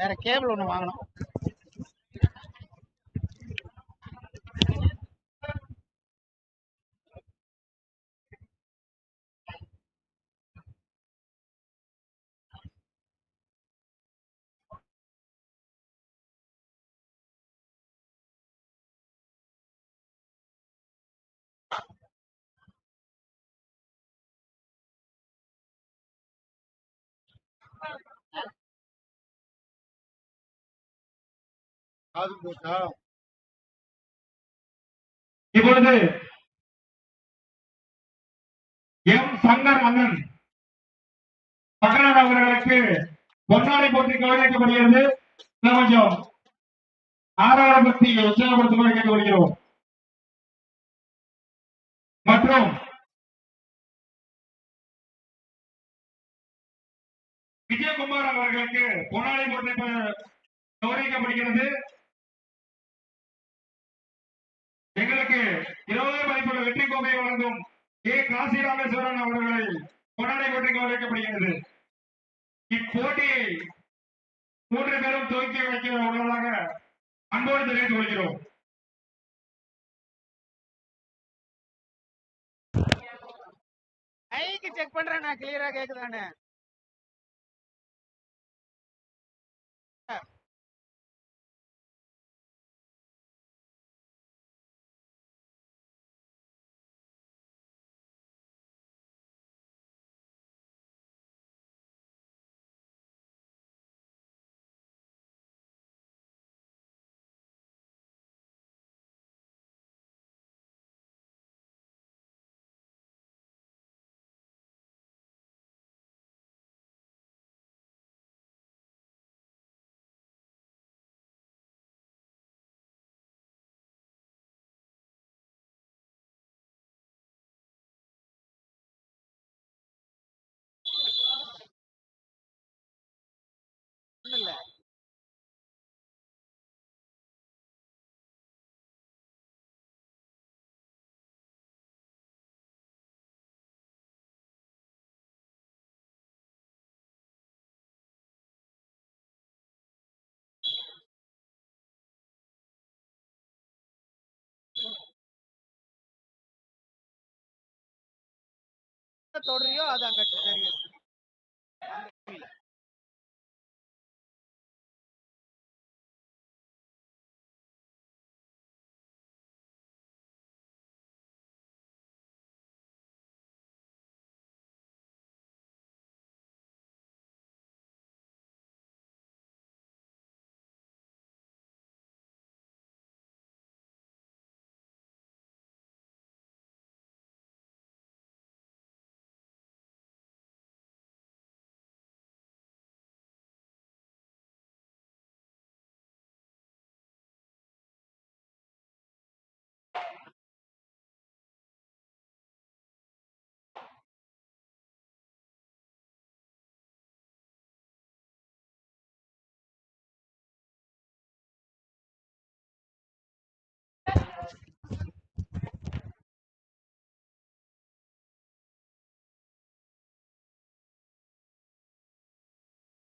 வேற கேபிள் ஒன்று வாங்கணும். காது போச்சா இப்பொழுது எம் சங்கர் மன்னன் பக்கநாடு அவர்களுக்கு பொன்னாடை போட்டி கவனிக்கப்படுகிறது இன்னும் கொஞ்சம் ஆறாவரபத்தி உற்சாகப்படுத்துமாறு வருகிறோம் மற்றும் விஜயகுமார் அவர்களுக்கு பொன்னாடை போட்டி கௌரவிக்கப்படுகிறது. எங்களுக்கு இருபது மதிப்புள்ள வெற்றி கோப்பையை வழங்கும் கே காசி ராமேஸ்வரன் அவர்களை கொண்டாடை போட்டி கௌரவிக்கப்படுகிறது. இப்போட்டியை மூன்று பேரும் துவக்கி வைக்கிற உள்ளதாக அன்போடு தெரிவித்துக் கொள்கிறோம். மைக்கு செக் பண்றேன் நான் கிளியரா கேக்குதானே தொடுறியோ அது அங்க தெரியும்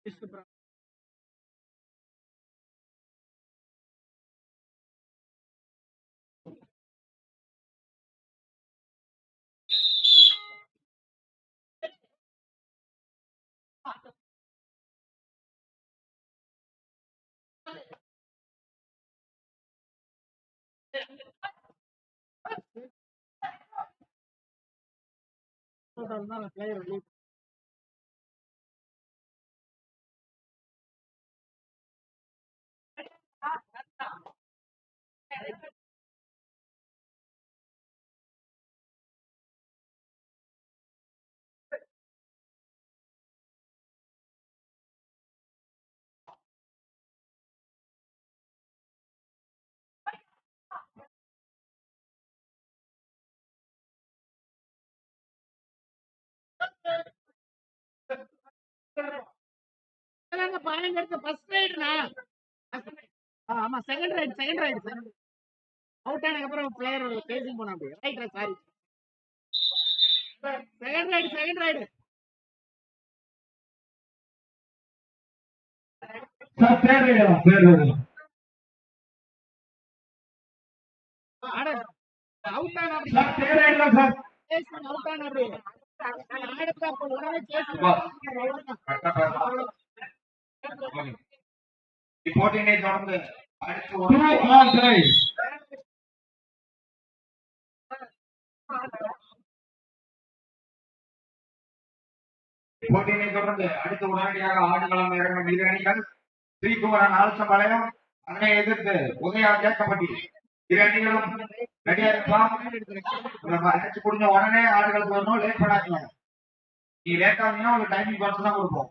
பாயிண்ட் பயங்கரத்தை ஃபர்ஸ்ட் ரைடுண்ணா ஆமா second raid second raid out ஆனதுக்கு அப்புறம் பிளேயர் பேசிங் போனா அப்படி right sorry second raid second raid sir third ரைடா third ரைடா ஆனா அவுட் ஆன அப்படி சார் தேர்ட் ரைடா சார் சேசிங் அவுட் ஆன அப்படி அடுத்த அப்ப உடனே சேசிங் இப்போட்டியினை தொடர்ந்து அடுத்து டூ ஒரு ஆன் ட்ரை போட்டியினை தொடர்ந்து அடுத்து உடனடியாக ஆடுகளம் இறங்கும் இரு அணிகள் ஸ்ரீகுமரன் ஆலசம்பாளையம் அதனை எதிர்த்து உதயா கேட்கப்பட்டி. இரு அணிகளும் ரெடியா இருக்கலாம் மேட்ச் முடிஞ்ச உடனே ஆடுகளுக்கு வரணும் லேட் பண்ணாதீங்க. நீ லேட் ஆனீங்கன்னா உங்களுக்கு டைமிங் பார்த்து தான் கொடுப்போம்.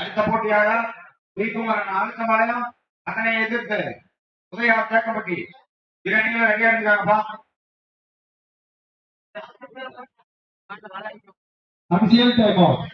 அடுத்த போட்டியாக ஸ்ரீகுமரன் ஆலசம்பாளையம் அதனை எதிர்த்து உதயா கேட்கப்பட்டி இரு அணிகளும் ரெடியா இருக்காங்கப்பா அபிஷியல் டைம் அவுட்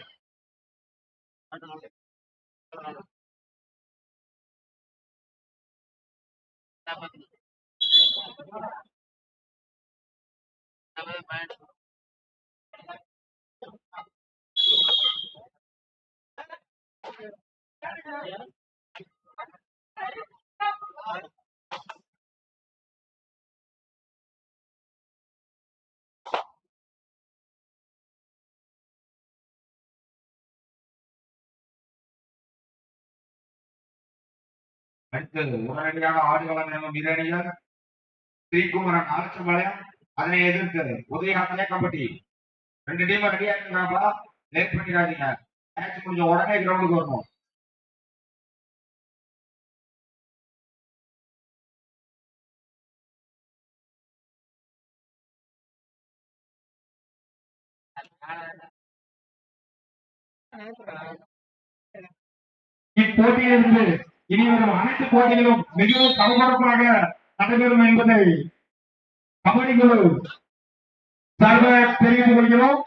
அடுத்து உடனடியாக ஆடுகளம் இறங்கும் இரு அணிகள் ஸ்ரீகுமரன் ஆலச்சம்பாளையம் அதனை எதிர்த்து உதயா கலைக்கம்பட்டி ரெண்டு டீம் ரெடியா இருக்காங்களா? லேட் பண்ணிடாதீங்க. மேட்ச் கொஞ்சம் உடனே கிரவுண்டுக்கு வரணும். இப்போட்டியிலிருந்து இனி வரும் அனைத்து போட்டிகளும் மிகவும் பரபரப்பாக நடைபெறும் என்பதை கபடி குழு சார்பாக தெரிவித்துக் கொள்கிறோம்.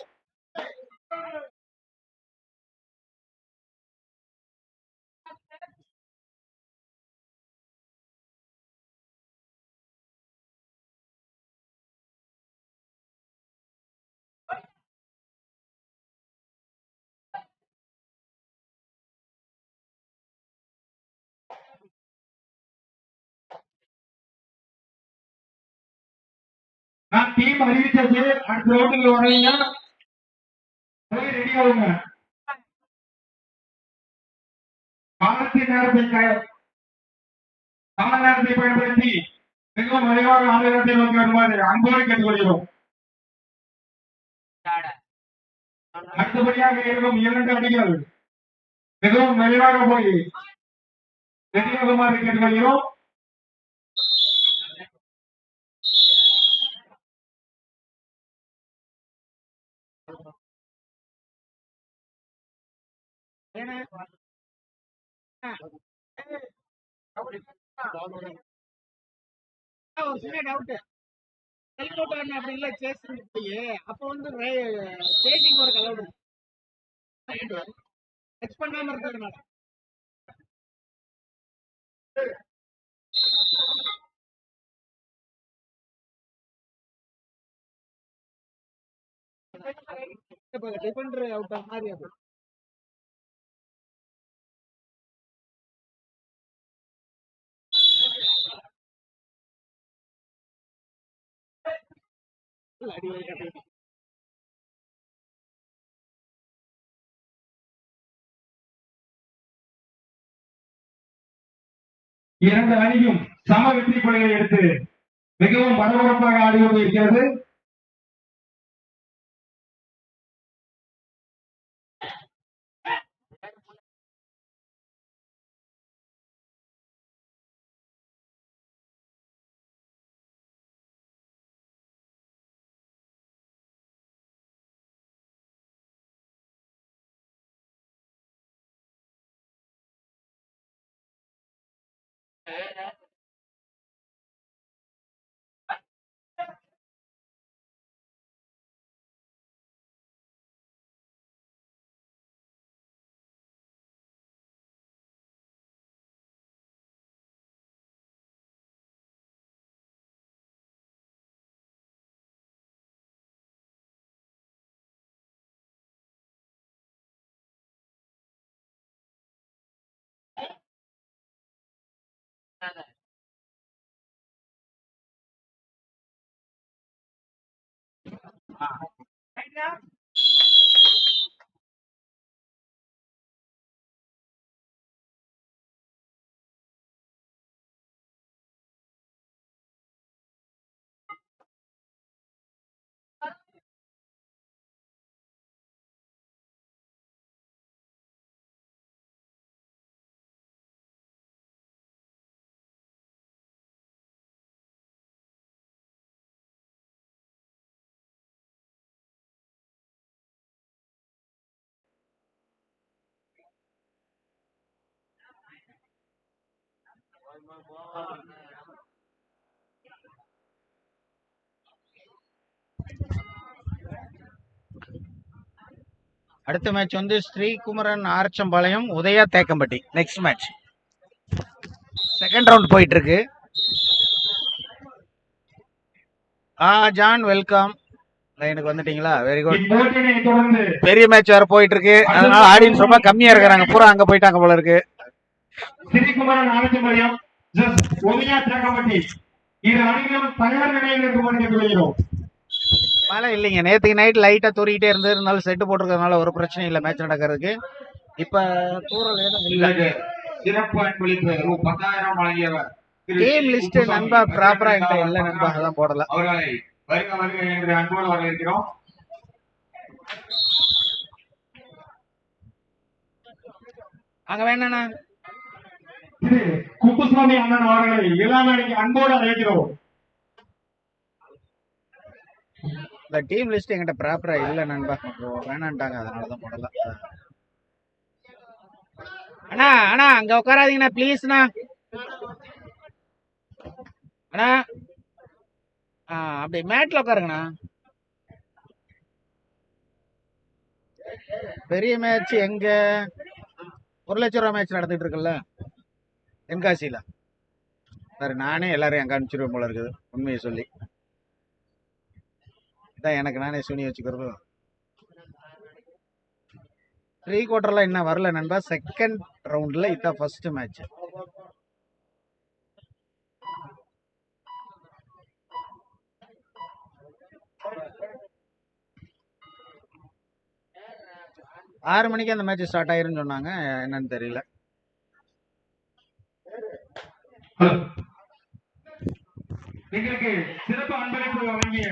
நான் டீம் அறிவிச்சாச்சு அடுத்த ரவுண்டுக்கு வரீங்க போய் ரெடி ஆகுங்க. காலத்தின் நேரத்தை கால நேரத்தை பயன்படுத்தி மிகவும் விரைவாக ஆளுநத்தை நோக்கி வருமாறு அன்போடு கேட்டுக்கொள்கிறோம். அடுத்தபடியாக இருக்கும் இரண்டு அணிகள் மிகவும் விரைவாக போய் ரெடியாகுமாறு கேட்டுக்கொள்கிறோம். ஒரு சின்ன டவுட் ஹெலிகாப்டர் அப்படி இல்ல சேசிங் போய் அப்ப வந்து சேசிங் ஒரு கலவுடு டச் பண்ணாம இருக்கிறதுனால டிஃபெண்டர் அவுட் மாதிரி அது இல்ல, இரண்டு அணியும் சம வெற்றி கொள்கையை எடுத்து மிகவும் பரபரப்பாக ஆடி هذا அடுத்த மேட்ச் வந்து Srikumaran Archampalayam Udaya Thekkampatti. Next match second round போயிட்டு இருக்கு ஆ ஜான் வெல்கம் லைனுக்கு வந்துட்டீங்களா? வெரி குட் பெரிய மேட்ச் வேற போயிட்டு இருக்கு அதனால ஆடியன்ஸ் ரொம்ப கம்மியா இருக்கிறாங்க. பூரா அங்க போயிட்டாங்க போல இருக்கு. ஸ்ரீகுமரன் ஆலோசனையம் இரு அணிகளும் தயார் நிலையில் கேட்டுக்கொள்கிறோம் மழை இல்லைங்க. நேத்துக்கு நைட் லைட்டா தூரிக்கிட்டே இருந்து இருந்தாலும் செட்டு போட்டிருக்கிறதுனால ஒரு பிரச்சனையும் இல்லை. மேட்ச் நடக்கிறதுக்கு. இப்ப தூரல் எதுவும் இல்லை. சிறப்பு அன்பளிப்பு ரூ பத்தாயிரம் வழங்கியவர். டீம் லிஸ்ட் நண்பா ப்ராப்பரா என்கிட்ட இல்ல நண்பா அதான் போடல. அவர்களை வருக வருக என்று அன்போடு வரவேற்கிறோம். அங்க வேணாண்ணா திரு குப்புசாமி அண்ணன் அவர்களை இளமணிக்கு அன்போடு அழைக்கிறோம். இந்த டீம் லிஸ்ட் என்கிட்ட ப்ராப்பரா இல்ல நண்பா. வேணான்ட்டாங்க அதனால தான் போடல. அண்ணா அண்ணா அங்க உட்காராதீங்கண்ணா ப்ளீஸ்ண்ணா அண்ணா. ஆ அப்படி மேட்ல உட்காருங்கண்ணா பெரிய மேட்ச் எங்க? ஒரு லட்ச ரூபா மேட்ச் நடந்துட்டு இருக்குல்ல? தென்காசியில். சார் நானே எல்லாரையும் அங்கே அனுப்பிச்சிருவேன் போல இருக்குது. உண்மையை சொல்லி. இதான் எனக்கு நானே சுனி வச்சுக்கிறது. ப்ரீ குவார்டர்லாம் இன்னும் வரல நண்பா. செகண்ட் ரவுண்டில் இதான் ஃபர்ஸ்ட் மேட்ச் ஆறு மணிக்கு அந்த மேட்ச் ஸ்டார்ட் ஆயிருன்னு சொன்னாங்க. என்னன்னு தெரியல. எங்களுக்கு சிறப்பு அன்பளிப்பு வழங்கிய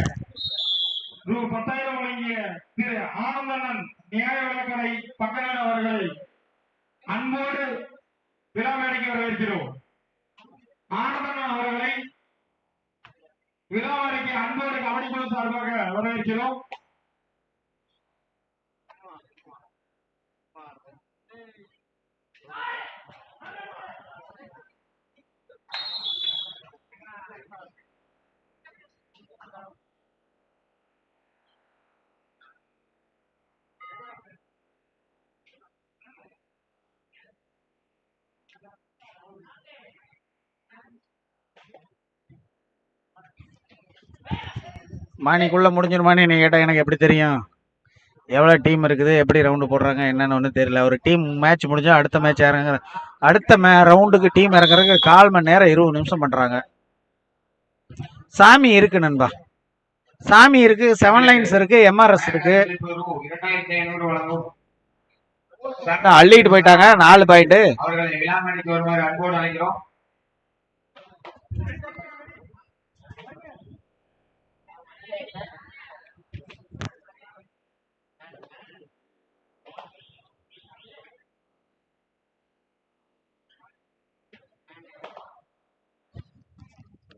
ரூ பத்தாயிரம் வழங்கிய திரு ஆனந்தனன் நியாய விளக்கடை பக்கநாடு அவர்களை அன்போடு விழா மேடைக்கு வரவேற்கிறோம். ஆனந்தனன் அவர்களை விழா மேடைக்கு அன்போடு கவனிப்பது சார்பாக வரவேற்கிறோம். மணிக்குள்ளே முடிஞ்சிருமான்னு நீ கேட்டால் எனக்கு எப்படி தெரியும்? எவ்வளோ டீம் இருக்குது? எப்படி ரவுண்டு போடுறாங்க? என்னென்னு ஒன்றும் தெரியல. ஒரு டீம் மேட்ச் முடிஞ்சால் அடுத்த மேட்ச் இறங்குற அடுத்த மே ரவுண்டுக்கு டீம் இறங்குறதுக்கு கால் மணி நேரம் இருபது நிமிஷம் பண்ணுறாங்க சாமி இருக்கு நண்பா. சாமி இருக்கு செவன் லைன்ஸ் இருக்கு எம்ஆர்எஸ் இருக்கு. அள்ளிட்டு போயிட்டாங்க. நாலு பாயிண்ட் அவர்களை விழா மேடைக்கு வருமாறு அன்போடு அழைக்கிறோம்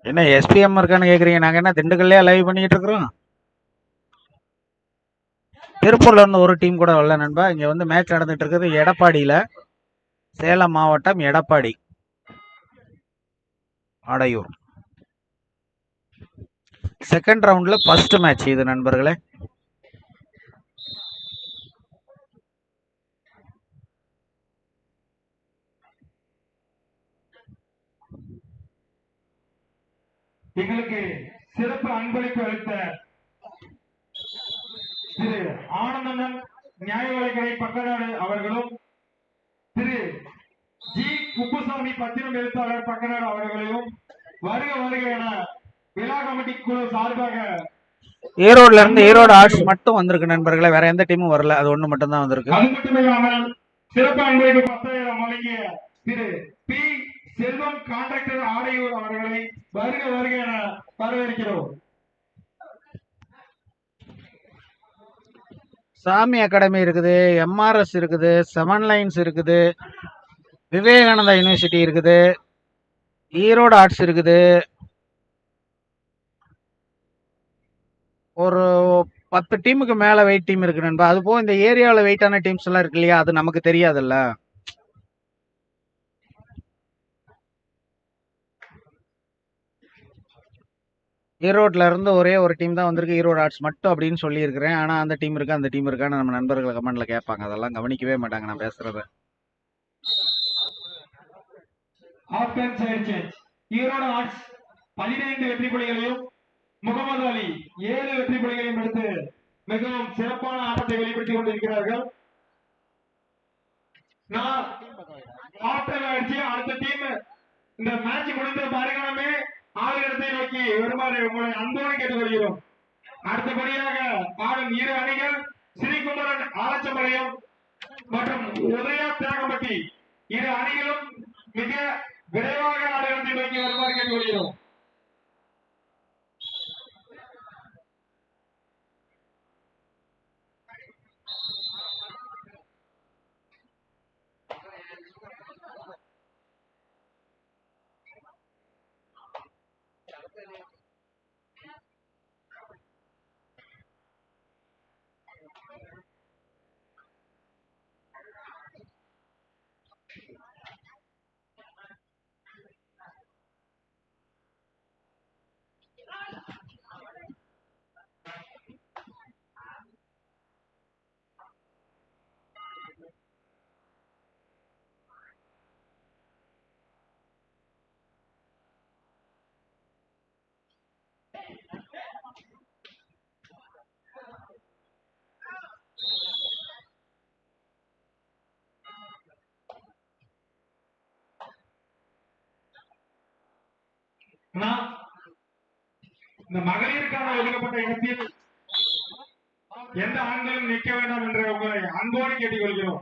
என்ன எஸ்பிஎம் இருக்கான்னு கேக்குறீங்க. நாங்க என்ன திண்டுக்கல்லே லைவ் பண்ணிட்டு இருக்கிறோம்? திருப்பூர்ல இருந்து ஒரு டீம் கூட வரல நண்பா. இங்க வந்து மேட்ச் நடந்துட்டு இருக்குது எடப்பாடியில. சேலம் மாவட்டம் எடப்பாடி. அடையூர் செகண்ட் ரவுண்ட்ல ஃபர்ஸ்ட் மேட்ச் இது நண்பர்களே. எங்களுக்கு சிறப்பு அன்பளிப்பு அளித்த திரு ஆனந்தனன் நியாய விலைக்கடை பக்கநாடு அவர்களும் திரு ஜி குப்புசாமி பத்திரம் எழுத்தாளர் பக்கநாடு அவர்களையும் வருக வருக என விழா கமிட்டி குழு சார்பாக ஈரோட்ல இருந்து ஈரோடு ஆர்ட்ஸ் மட்டும் வந்திருக்கு நண்பர்களே. வேற எந்த டீமும் வரல. அது ஒண்ணு மட்டும் தான் வந்திருக்கு. அது மட்டுமில்லாமல் சிறப்பு அன்பளிப்பு பத்தாயிரம் வழங்கிய திரு பி செல்வம் கான்ட்ராக்டர் ஆடையூர் அவர்களை வருக வருக என வரவேற்கிறோம். சாமி அகாடமி இருக்குது எம்ஆர்எஸ் இருக்குது செவன் லைன்ஸ் இருக்குது விவேகானந்தா யூனிவர்சிட்டி இருக்குது ஈரோடு ஆர்ட்ஸ் இருக்குது. ஒரு பத்து டீமுக்கு மேலே வெயிட் டீம் இருக்கு நண்பா. அது போக இந்த ஏரியாவில் வெயிட்டான டீம்ஸ் எல்லாம் இருக்கு இல்லையா? அது நமக்கு தெரியாதுல்ல. ஈரோட்ல இருந்து ஒரே ஒரு டீம் தான் வந்திருக்கு. ஈரோடு ஆர்ட்ஸ் மட்டும் அப்படின்னு சொல்லியிருக்கிறேன். ஆனா அந்த டீம் இருக்கா அந்த டீம் இருக்கான்னு நம்ம நண்பர்கள் கமெண்ட்ல கேட்பாங்க. அதெல்லாம் கவனிக்கவே மாட்டாங்க. நான் பேசுறத. ஈரோடு ஆர்ட்ஸ் பதினைந்து வெற்றி புலிகளையும் முகமது அலி ஏழு வெற்றி புலிகளையும் எடுத்து மிகவும் சிறப்பான ஆட்டத்தை வெளிப்படுத்திக் கொண்டிருக்கிறார்கள். நான் ஆட்டம் அடுத்த டீம் இந்த மேட்ச் முடிந்த மறுகணமே ஆளுநரத்தை நோக்கி வருமாறு உங்களை அன்போடு கேட்டுக்கொள்கிறோம். அடுத்தபடியாக ஆடும் இரு அணிகள் ஸ்ரீகுமரன் ஆலச்சமலையம் மற்றும் உதயா தியாகம்பட்டி. இரு அணிகளும் மிக விரைவாக ஆடுகளத்தை நோக்கி வருமாறு கேட்டுக்கொள்கிறோம். இந்த மகளிருக்கான ஒதுக்கப்பட்ட இடத்தில் எந்த ஆண்களும் நிற்க வேண்டாம் என்று உங்களை அன்போடு கேட்டுக்கொள்கிறோம்.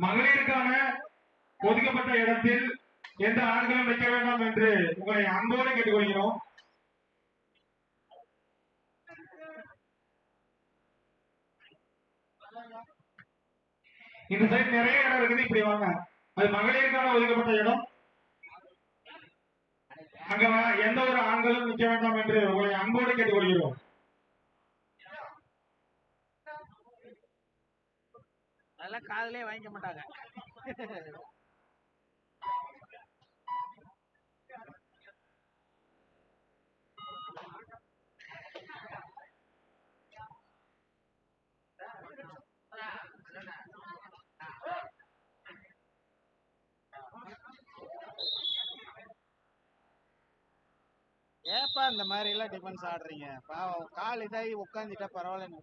மகளிருக்கான ஒதுக்கப்பட்ட இடத்தில் எந்த ஆண்களும் நிற்க வேண்டாம் என்று உங்களை அன்போடு கேட்டுக்கொள்கிறோம். இந்த சைடு நிறைய இடம் இருக்குது. இப்படி வாங்க. அது மகளிருக்கான ஒதுக்கப்பட்ட இடம். அங்க எந்த ஒரு ஆண்களும் நிற்க வேண்டாம் என்று உங்களை அன்போடு கேட்டுக்கொள்கிறோம். அதெல்லாம் காதலே வாங்கிக்க மாட்டாங்க. ஏப்பா இந்த மாதிரி எல்லாம் ஆடுறீங்க. பாவம் கால் இதாகி உட்காந்துட்டா பரவாயில்லன்னு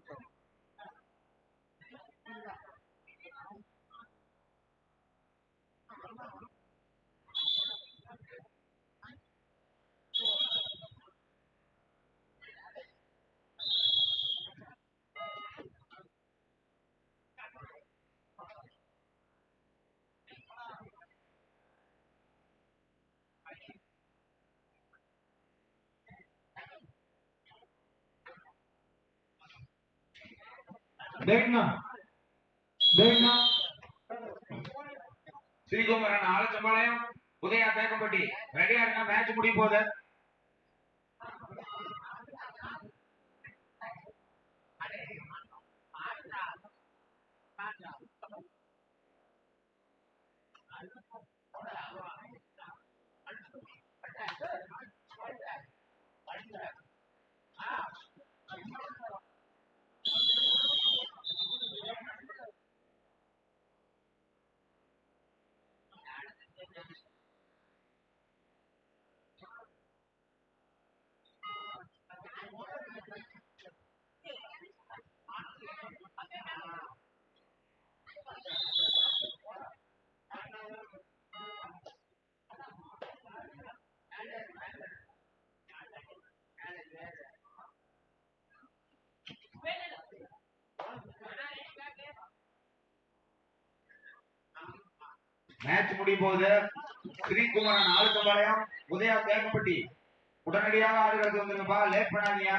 விட்டுரும். தேக்னா தேக்னா ஸ்ரீகுமரன் ஆலச்சம்பாளையம் உதயா தேக்கம்பட்டி ரெடியா இருங்க மேட்ச் முடிய போகுது. மேட்ச் முடியும் போது ஸ்ரீகுமரன் ஆளுக்கம்பாளையம் உதயா தேக்கப்பட்டி உடனடியாக ஆடுகளுக்கு வந்துருங்கப்பா. லேட் பண்ணாதீங்க.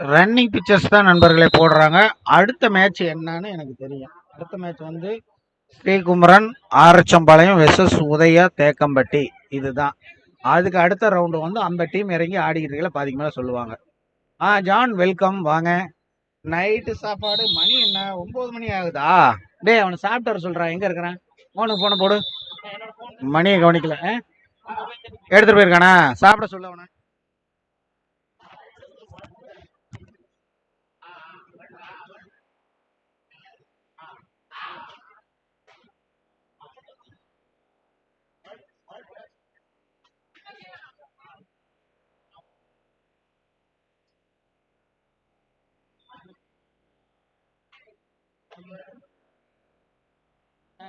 ரன்னிங் பிக்சர்ஸ் தான் நண்பர்களே போடுறாங்க. அடுத்த மேட்ச் என்னன்னு எனக்கு தெரியும். அடுத்த மேட்ச் வந்து ஸ்ரீகுமரன் ஆரச்சம்பாளையம் வெசஸ் உதயா தேக்கம்பட்டி. இதுதான். அதுக்கு அடுத்த ரவுண்டு வந்து அந்த டீம் இறங்கி ஆடிக்கிறீங்களா பாதிக்கு மேலே சொல்லுவாங்க. ஆ ஜான் வெல்கம் வாங்க. நைட்டு சாப்பாடு. மணி என்ன? ஒம்பது மணி ஆகுதா? டேய் அவனை சாப்பிட்டு வர சொல்கிறான் எங்கே இருக்கிறான்? ஃபோனுக்கு ஃபோனை போடு. மணியை கவனிக்கல. ஆ? போயிருக்கானா? சாப்பிட சொல்ல அவனை.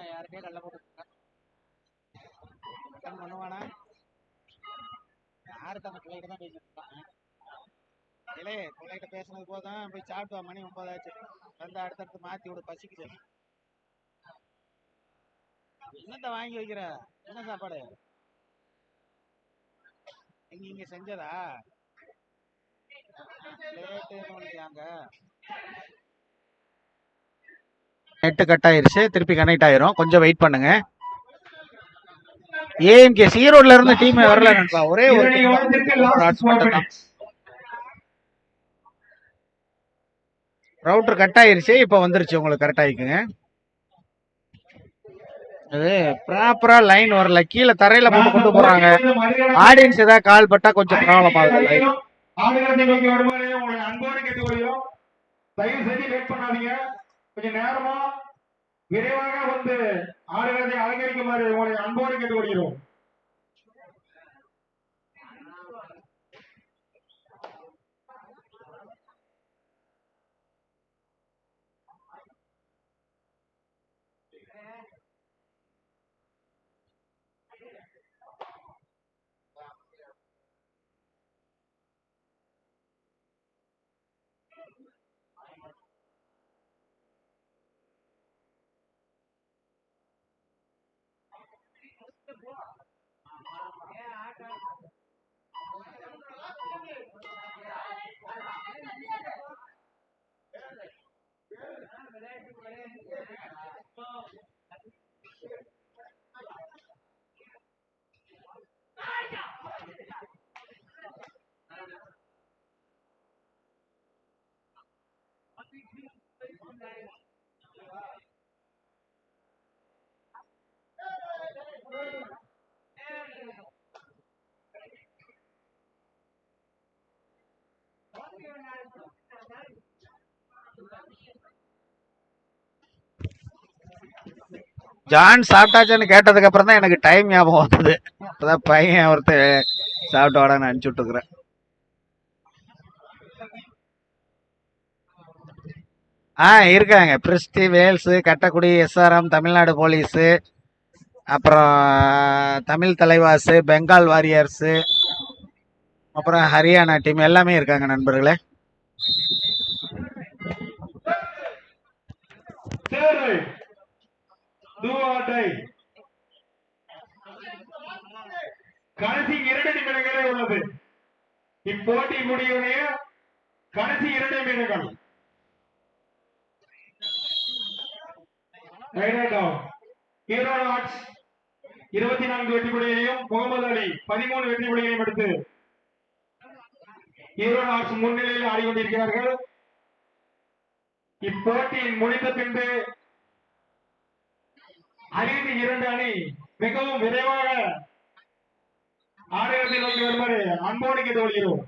யாருக்கே கல்ல போட்டு பண்ணுவானா? யாருக்கு அந்த பிள்ளைகிட்ட தான் பேசிட்டு இருக்கான் இல்லே பிள்ளைகிட்ட பேசுனது போதும். போய் சாப்பிட்டு மணி ஒன்பதாச்சு. வந்து அடுத்தடுத்து மாத்தி விடு பசிக்குது. என்னத்த வாங்கி வைக்கிற? என்ன சாப்பாடு? இங்க இங்க செஞ்சதா? லேட்டு நெட்டு கட் ஆயிருச்சு. திருப்பி கனெக்ட் ஆயிரும். கொஞ்சம் வெயிட் பண்ணுங்க. ஏஎம்கே ஈரோட்ல இருந்து டீம் வரல நண்பா. ஒரே ஒரு. ரவுட்டர் கட் ஆயிருச்சு. இப்போ வந்துருச்சு உங்களுக்கு கரெக்ட் ஆயிக்குங்க. அது ப்ராப்பரா லைன் வரல. கீழே தரையில போட்டு கொண்டு போறாங்க. ஆடியன்ஸ் ஏதாவது கால் பட்டா கொஞ்சம் ப்ராப்ளம் ஆகுது கொஞ்சம் நேரமா விரைவாக வந்து ஆடுகிறதை அலங்கரிக்குமாறு உங்களை அன்போடு கேட்டுக் கொள்கிறோம் கேட்டுக்கொள்கிறோம் ஜான் சாப்பிட்டாச்சான்னு கேட்டதுக்கு அப்புறம் தான் எனக்கு டைம் ஞாபகம் வந்தது. அப்பதான் பையன் ஒருத்தர் சாப்பிட்டு வாடான்னு அனுப்பிச்சு விட்டுருக்குறேன். ஆ இருக்காங்க. பிரிஸ்டி வேல்ஸு கட்டக்குடி எஸ்ஆர்எம் தமிழ்நாடு போலீஸு அப்புறம் தமிழ் தலைவாசு பெங்கால் வாரியர்ஸு அப்புறம் ஹரியானா டீம் எல்லாமே இருக்காங்க நண்பர்களே. தேர்வு தூவாட்டை கடைசி இரண்டு நிமிடங்களே உள்ளது. இப்போட்டி முடிவுடைய கடைசி இரண்டு நிமிடங்கள். ஹீரோ ஆர்ட்ஸ் இருபத்தி நான்கு வெற்றி புள்ளிகளையும் முகமது அலி பதிமூணு வெற்றி புள்ளிகளையும் எடுத்து ஹீரோ ஆர்ட்ஸ் முன்னிலையில் ஆடிக்கொண்டிருக்கிறார்கள். இப்போட்டியின் முடிந்த பின்பு ஐந்து இரண்டு அணி மிகவும் விரைவாக ஆடுகளத்தை நோக்கி வருமாறு அன்போடு கேட்டுக்கொள்கிறோம்.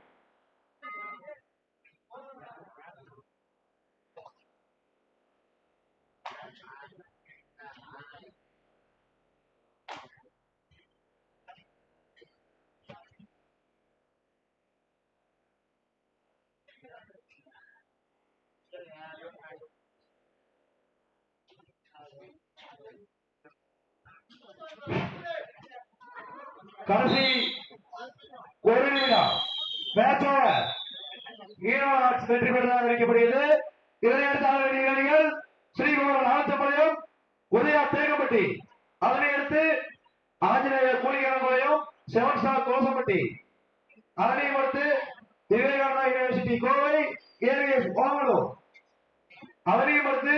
கடைசி ஒரு நிமிடம் மேட்சோட ஈரோடு வெற்றி பெற்றதாக அறிவிக்கப்படுகிறது இதனை அடுத்த அணிகள் ஸ்ரீகுமார் ஆலத்தம்பாளையம் உதயா தேங்கப்பட்டி அதனை அடுத்து ஆஞ்சநேயர் கூலிகரம்பாளையம் செவன் ஸ்டார் கோசம்பட்டி. அதனையும் அடுத்து விவேகானந்தா யூனிவர்சிட்டி கோவை ஏவிஎஸ் ஓமலூர் அதனையும் அடுத்து